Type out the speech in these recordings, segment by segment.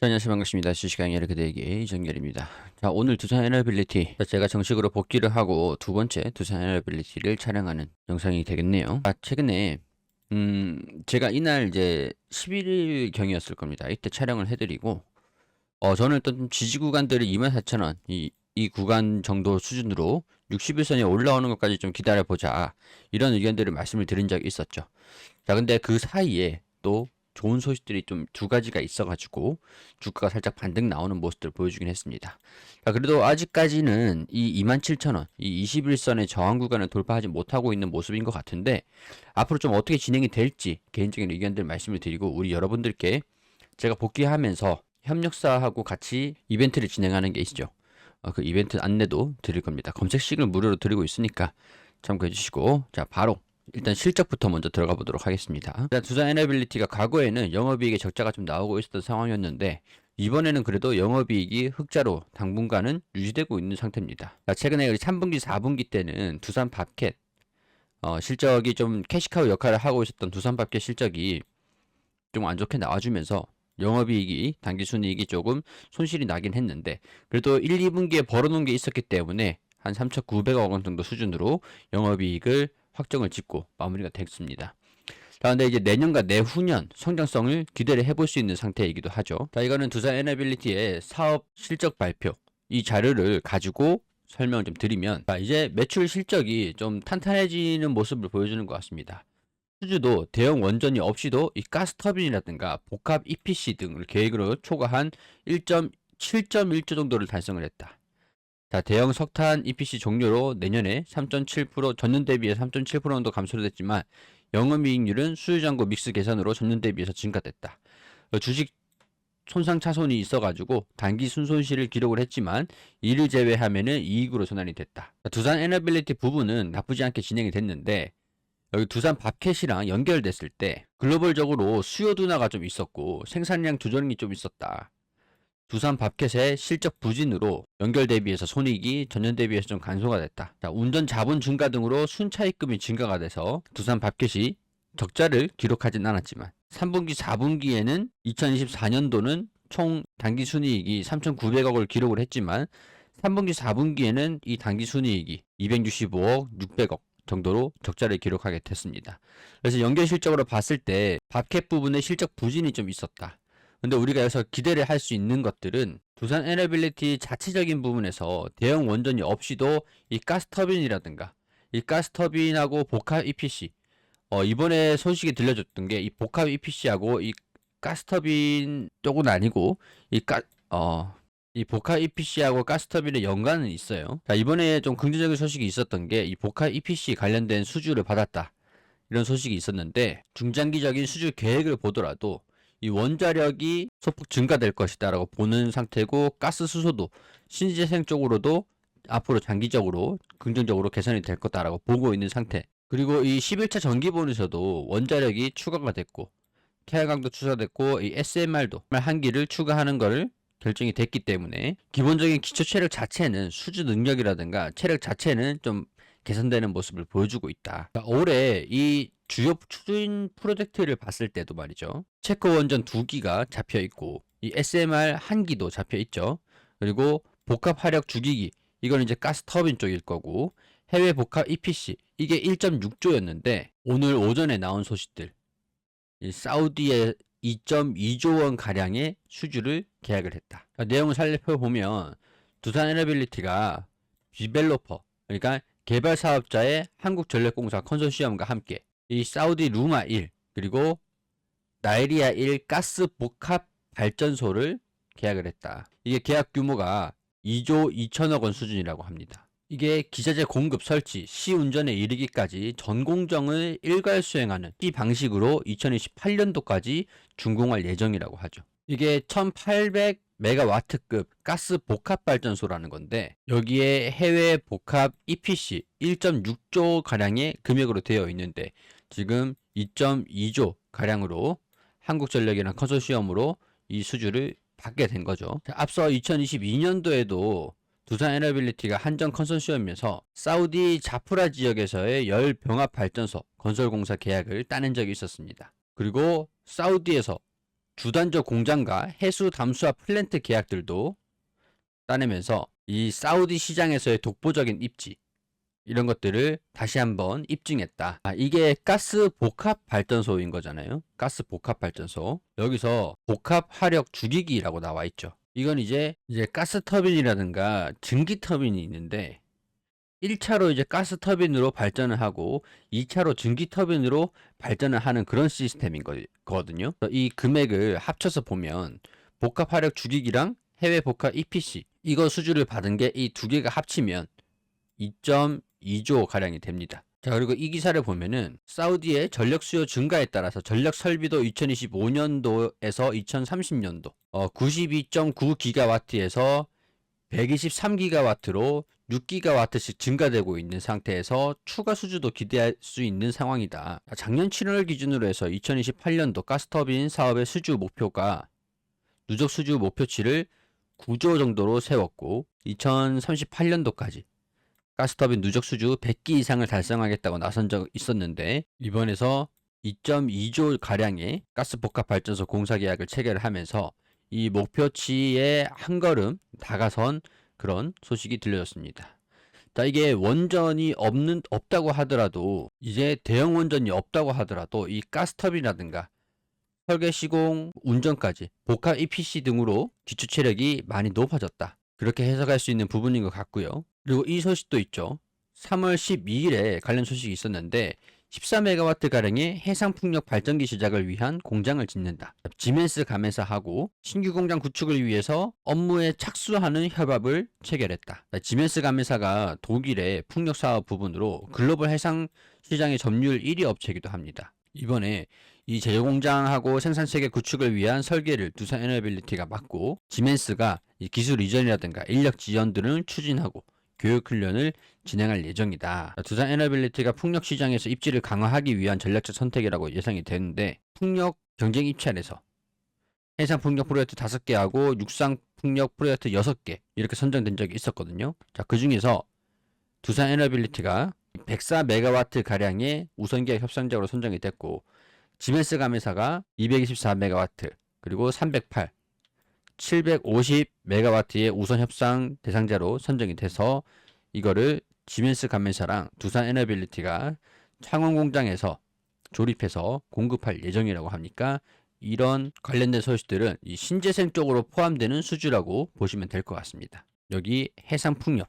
자, 안녕하세요. 반갑습니다. 연예 그대에게 이정열입니다. 자, 오늘 두산 에너빌리티. 자, 제가 정식으로 복귀를 하고 두 번째 두산 에너빌리티를 촬영하는 영상이 되겠네요. 아, 최근에, 음, 제가 이날 이제 11일 경이었을 겁니다. 이때 촬영을 해드리고, 어, 저는 일단 지지 구간들을 24,000원, 이, 이 구간 정도 수준으로 60일선에 올라오는 것까지 좀 기다려보자. 이런 의견들을 말씀을 드린 적이 있었죠. 자, 근데 그 사이에 또 좋은 소식들이 좀 두 가지가 있어가지고 주가가 살짝 반등 나오는 모습들을 보여주긴 했습니다. 자, 그래도 아직까지는 이 27,000원, 이 21선의 저항 구간을 돌파하지 못하고 있는 모습인 것 같은데 앞으로 좀 어떻게 진행이 될지 개인적인 의견들 말씀을 드리고 우리 여러분들께 제가 복귀하면서 협력사하고 같이 이벤트를 진행하는 게 있죠. 어, 그 이벤트 안내도 드릴 겁니다. 검색식을 무료로 드리고 있으니까 참고해 주시고 자 바로 일단 실적부터 먼저 들어가 보도록 하겠습니다. 일단 두산 에너빌리티가 과거에는 영업이익의 적자가 좀 나오고 있었던 상황이었는데 이번에는 그래도 영업이익이 흑자로 당분간은 유지되고 있는 상태입니다. 자, 최근에 3분기, 4분기 때는 두산 밥켓 어, 실적이 좀 캐시카우 역할을 하고 있었던 두산 밥켓 실적이 좀 안 좋게 나와주면서 영업이익이 당기순이익이 조금 손실이 나긴 했는데 그래도 1, 2분기에 벌어놓은 게 있었기 때문에 한 3,900억 원 정도 수준으로 영업이익을 확정을 짓고 마무리가 됐습니다. 자, 근데 이제 내년과 내후년 성장성을 기대를 해볼 수 있는 상태이기도 하죠. 자, 이거는 두산 에너빌리티의 사업 실적 발표 이 자료를 가지고 설명을 좀 드리면 자, 이제 매출 실적이 좀 탄탄해지는 모습을 보여주는 것 같습니다. 수주도 대형 원전이 없이도 이 가스터빈이라든가 복합 EPC 등을 계획으로 초과한 1.7.1조 정도를 달성을 했다. 자, 대형 석탄 EPC 종료로 내년에 3.7% 전년 대비해 3.7% 정도 감소를 됐지만 영업이익률은 수요잔고 믹스 계산으로 전년 대비해서 증가됐다. 어, 주식 손상 차손이 있어가지고 단기 순손실을 기록을 했지만 이를 제외하면은 이익으로 전환이 됐다. 자, 두산 에너빌리티 부분은 나쁘지 않게 진행이 됐는데 여기 두산 밥켓이랑 연결됐을 때 글로벌적으로 수요 둔화가 좀 있었고 생산량 조정이 좀 있었다. 두산 밥켓의 실적 부진으로 연결 대비해서 손익이 전년 대비해서 좀 간소가 됐다. 자, 운전 자본 증가 등으로 순차익금이 증가가 돼서 두산 밥켓이 적자를 기록하진 않았지만 3분기, 4분기에는 2024년도는 총 단기 순이익이 3,900억을 기록을 했지만 3분기, 4분기에는 이 단기 순이익이 265억, 600억 정도로 적자를 기록하게 됐습니다. 그래서 연결 실적으로 봤을 때 밥켓 부분의 실적 부진이 좀 있었다. 근데 우리가 여기서 기대를 할 수 있는 것들은 두산 에너빌리티 자체적인 부분에서 대형 원전이 없이도 이 가스터빈이라든가 이 가스터빈하고 복합 EPC 어, 이번에 소식이 들려줬던 게 이 복합 EPC하고 이 가스터빈 쪽은 아니고 이 가, 어, 이 복합 EPC하고 가스터빈의 연관은 있어요. 자, 이번에 좀 긍정적인 소식이 있었던 게 이 복합 EPC 관련된 수주를 받았다. 이런 소식이 있었는데 중장기적인 수주 계획을 보더라도 이 원자력이 소폭 증가될 것이다라고 보는 상태고 가스 수소도 신재생 쪽으로도 앞으로 장기적으로 긍정적으로 개선이 될 거다라고 보고 있는 상태. 그리고 이 11차 전기본에서도 원자력이 추가가 됐고 태양광도 추가됐고 이 SMR도 한 기를 추가하는 것을 결정이 됐기 때문에 기본적인 기초 체력 자체는 수주 능력이라든가 체력 자체는 좀 개선되는 모습을 보여주고 있다. 그러니까 올해 이 주요 추진 프로젝트를 봤을 때도 말이죠. 체코 원전 두 기가 잡혀 있고 이 SMR 한 기도 잡혀 있죠. 그리고 복합 화력 주기기 이거는 이제 가스 터빈 쪽일 거고 해외 복합 EPC 이게 1.6조였는데 오늘 오전에 나온 소식들 이 사우디의 2.2조 원 가량의 수주를 계약을 했다. 그러니까 내용을 살펴보면 두산 에너빌리티가 디벨로퍼 그러니까 개발 사업자의 한국전력공사 컨소시엄과 함께 이 사우디 루마 1 그리고 나이리아 1 가스 복합 발전소를 계약을 했다. 이게 계약 규모가 2조 2천억 원 수준이라고 합니다. 이게 기자재 공급 설치, 시운전에 이르기까지 전 공정을 일괄 수행하는 이 방식으로 2028년도까지 준공할 예정이라고 하죠. 이게 1800 메가와트급 가스 복합 발전소라는 건데 여기에 해외 복합 EPC 1.6조 가량의 금액으로 되어 있는데 지금 2.2조 가량으로 한국전력이랑 컨소시엄으로 이 수주를 받게 된 거죠. 자, 앞서 2022년도에도 두산 에너빌리티가 한정 컨소시엄에서 사우디 자프라 지역에서의 열 병합 발전소 건설 공사 계약을 따낸 적이 있었습니다. 그리고 사우디에서 주단적 공장과 해수 담수화 플랜트 계약들도 따내면서 이 사우디 시장에서의 독보적인 입지 이런 것들을 다시 한번 입증했다. 아, 이게 가스 복합 발전소인 거잖아요. 가스 복합 발전소. 여기서 복합 화력 주기기라고 나와 있죠. 이건 이제 이제 가스 터빈이라든가 증기 터빈이 있는데 1차로 이제 가스 터빈으로 발전을 하고 2차로 증기 터빈으로 발전을 하는 그런 시스템인 거- 거거든요. 이 금액을 합쳐서 보면 복합 화력 주기기랑 해외 복합 EPC 이거 수주를 받은 게 이 두 개가 합치면 2.2조 가량이 됩니다. 자, 그리고 이 기사를 보면은 사우디의 전력 수요 증가에 따라서 전력 설비도 2025년도에서 2030년도 어 92.9 기가와트에서 123기가와트로 6기가와트씩 증가되고 있는 상태에서 추가 수주도 기대할 수 있는 상황이다. 작년 7월 기준으로 해서 2028년도 가스터빈 사업의 수주 목표가 누적 수주 목표치를 9조 정도로 세웠고 2038년도까지 가스터빈 누적 수주 100기 이상을 달성하겠다고 나선 적 있었는데 이번에서 2.2조 가량의 가스 복합 발전소 공사 계약을 체결하면서 이 목표치에 한 걸음 다가선 그런 소식이 들려졌습니다. 자, 이게 원전이 없는 없다고 하더라도 이제 대형 원전이 없다고 하더라도 이 가스터빈이라든가 설계 시공 운전까지 복합 EPC 등으로 기초 체력이 많이 높아졌다. 그렇게 해석할 수 있는 부분인 것 같고요. 그리고 이 소식도 있죠. 3월 12일에 관련 소식이 있었는데 14메가와트 가량의 해상 풍력 발전기 시작을 위한 공장을 짓는다. 지멘스 감회사하고 신규 공장 구축을 위해서 업무에 착수하는 협약을 체결했다. 지멘스 감회사가 독일의 풍력 사업 부분으로 글로벌 해상 시장의 점유율 1위 업체이기도 합니다. 이번에 이 제조 공장하고 생산 체계 구축을 위한 설계를 두산 에너빌리티가 맡고 지멘스가 이 기술 이전이라든가 인력 지원 등을 추진하고 교육 훈련을 진행할 예정이다. 두산 에너빌리티가 풍력 시장에서 입지를 강화하기 위한 전략적 선택이라고 예상이 되는데 풍력 경쟁 입찰에서 해상 풍력 프로젝트 5개하고 육상 풍력 프로젝트 6개 이렇게 선정된 적이 있었거든요. 자, 그 중에서 두산 에너빌리티가 104메가와트 가량의 우선 계약 협상자로 선정이 됐고 지멘스 감회사가 224메가와트 그리고 308 750메가와트의 우선 협상 대상자로 선정이 돼서 이거를 지멘스 감매사랑 두산 에너빌리티가 창원 공장에서 조립해서 공급할 예정이라고 하니까 이런 관련된 소식들은 이 신재생 쪽으로 포함되는 수주라고 보시면 될 것 같습니다. 여기 해상 풍력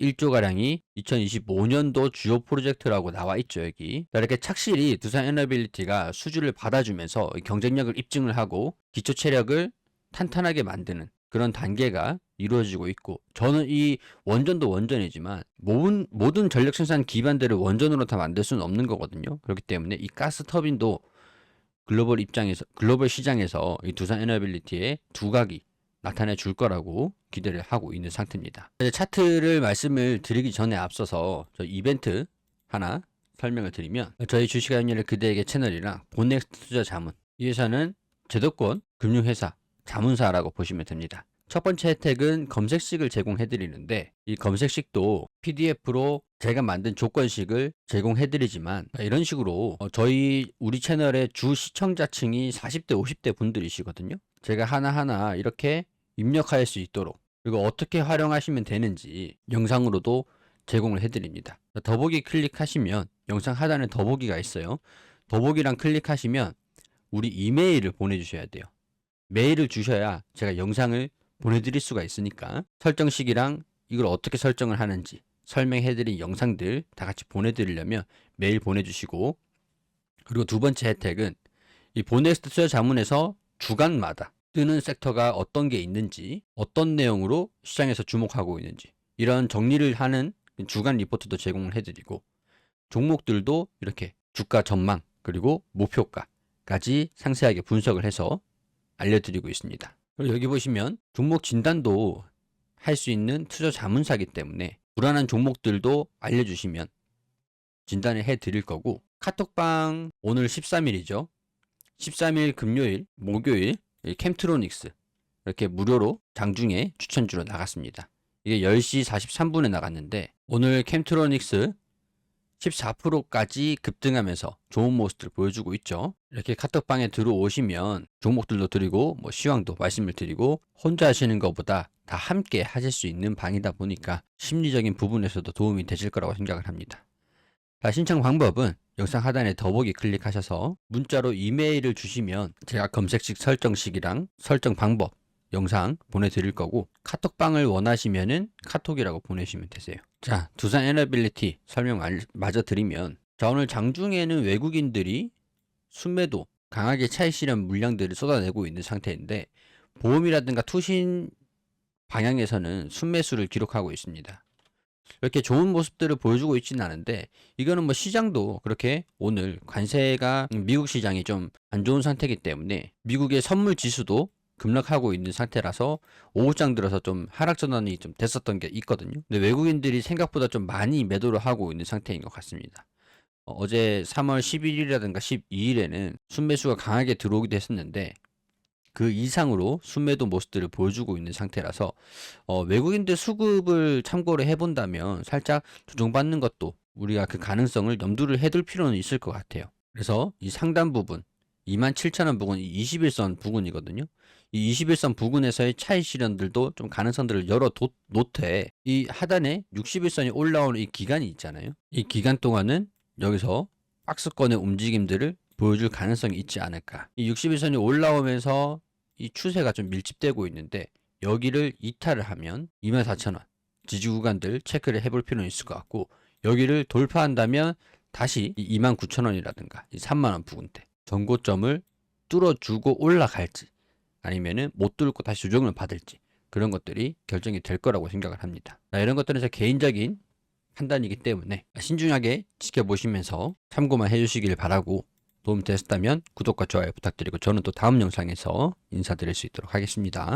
1조 가량이 2025년도 주요 프로젝트라고 나와 있죠 여기 자, 이렇게 착실히 두산 에너빌리티가 수주를 받아주면서 경쟁력을 입증을 하고 기초 체력을 탄탄하게 만드는 그런 단계가 이루어지고 있고 저는 이 원전도 원전이지만 모든, 모든 전력 생산 기반들을 원전으로 다 만들 수는 없는 거거든요 그렇기 때문에 이 가스 터빈도 글로벌 입장에서 글로벌 시장에서 이 두산 에너빌리티의 두각이 나타내 줄 거라고 기대를 하고 있는 상태입니다. 이제 차트를 말씀을 드리기 전에 앞서서 저 이벤트 하나 설명을 드리면 저희 주식아연율 그대에게 채널이랑 본넥스트 투자 자문 이 회사는 제도권 금융회사 자문사라고 보시면 됩니다. 첫 번째 혜택은 검색식을 제공해 드리는데 이 검색식도 PDF로 제가 만든 조건식을 제공해 드리지만 이런 식으로 어, 저희 우리 채널의 주 시청자층이 40대 50대 분들이시거든요. 제가 하나하나 이렇게 입력할 수 있도록 그리고 어떻게 활용하시면 되는지 영상으로도 제공을 해 드립니다. 더보기 클릭하시면 영상 하단에 더보기가 있어요. 더보기랑 클릭하시면 우리 이메일을 보내 주셔야 돼요. 메일을 주셔야 제가 영상을 보내드릴 수가 있으니까 설정식이랑 이걸 어떻게 설정을 하는지 설명해드린 영상들 다 같이 보내드리려면 메일 보내주시고 그리고 두 번째 혜택은 이 보넥스트 투자 자문에서 주간마다 뜨는 섹터가 어떤 게 있는지, 어떤 내용으로 시장에서 주목하고 있는지, 이런 정리를 하는 주간 리포트도 제공을 해드리고, 종목들도 이렇게 주가 전망, 그리고 목표가까지 상세하게 분석을 해서 알려드리고 있습니다. 여기 보시면 종목 진단도 할 수 있는 투자 자문사기 때문에 불안한 종목들도 알려주시면 진단을 해 드릴 거고, 카톡방 오늘 13일이죠. 13일 금요일, 목요일 이 캠트로닉스 이렇게 무료로 장중에 추천주로 나갔습니다. 이게 10시 43분에 나갔는데 오늘 캠트로닉스 14%까지 급등하면서 좋은 모습들을 보여주고 있죠. 이렇게 카톡방에 들어오시면 종목들도 드리고 뭐 시황도 말씀을 드리고 혼자 하시는 것보다 다 함께 하실 수 있는 방이다 보니까 심리적인 부분에서도 도움이 되실 거라고 생각을 합니다. 자, 신청 방법은 영상 하단에 더보기 클릭하셔서 문자로 이메일을 주시면 제가 검색식 설정식이랑 설정 방법 영상 보내드릴 거고 카톡방을 원하시면은 카톡이라고 보내시면 되세요. 자, 두산 에너빌리티 설명 알- 마저 드리면 자, 오늘 장중에는 외국인들이 순매도 강하게 차익 실현 물량들을 쏟아내고 있는 상태인데 보험이라든가 투신 방향에서는 순매수를 기록하고 있습니다. 이렇게 좋은 모습들을 보여주고 있지는 않은데 이거는 뭐 시장도 그렇게 오늘 관세가 미국 시장이 좀 안 좋은 상태이기 때문에 미국의 선물 지수도 급락하고 있는 상태라서 오후장 들어서 좀 하락 전환이 좀 됐었던 게 있거든요. 근데 외국인들이 생각보다 좀 많이 매도를 하고 있는 상태인 것 같습니다. 어, 어제 3월 11일이라든가 12일에는 순매수가 강하게 들어오기도 했었는데 그 이상으로 순매도 모습들을 보여주고 있는 상태라서 어, 외국인들 수급을 참고를 해본다면 살짝 조정받는 것도 우리가 그 가능성을 염두를 해둘 필요는 있을 것 같아요. 그래서 이 상단 부분 27,000원 부분, 이 21선 부근이거든요. 이 21선 부근에서의 차이 실현들도 좀 가능성들을 열어 도- 놓되 이 하단에 61선이 올라오는 이 기간이 있잖아요. 이 기간 동안은 여기서 박스권의 움직임들을 보여줄 가능성이 있지 않을까. 이 61선이 올라오면서 이 추세가 좀 밀집되고 있는데 여기를 이탈을 하면 24,000원 지지 구간들 체크를 해볼 필요는 있을 것 같고 여기를 돌파한다면 다시 이 29,000원이라든가 이 3만원 부근대 전고점을 뚫어주고 올라갈지 아니면은 못 뚫고 다시 조정을 받을지 그런 것들이 결정이 될 거라고 생각을 합니다. 자, 이런 것들은 제 개인적인 판단이기 때문에 신중하게 지켜보시면서 참고만 해주시길 바라고 도움 되셨다면 구독과 좋아요 부탁드리고 저는 또 다음 영상에서 인사드릴 수 있도록 하겠습니다.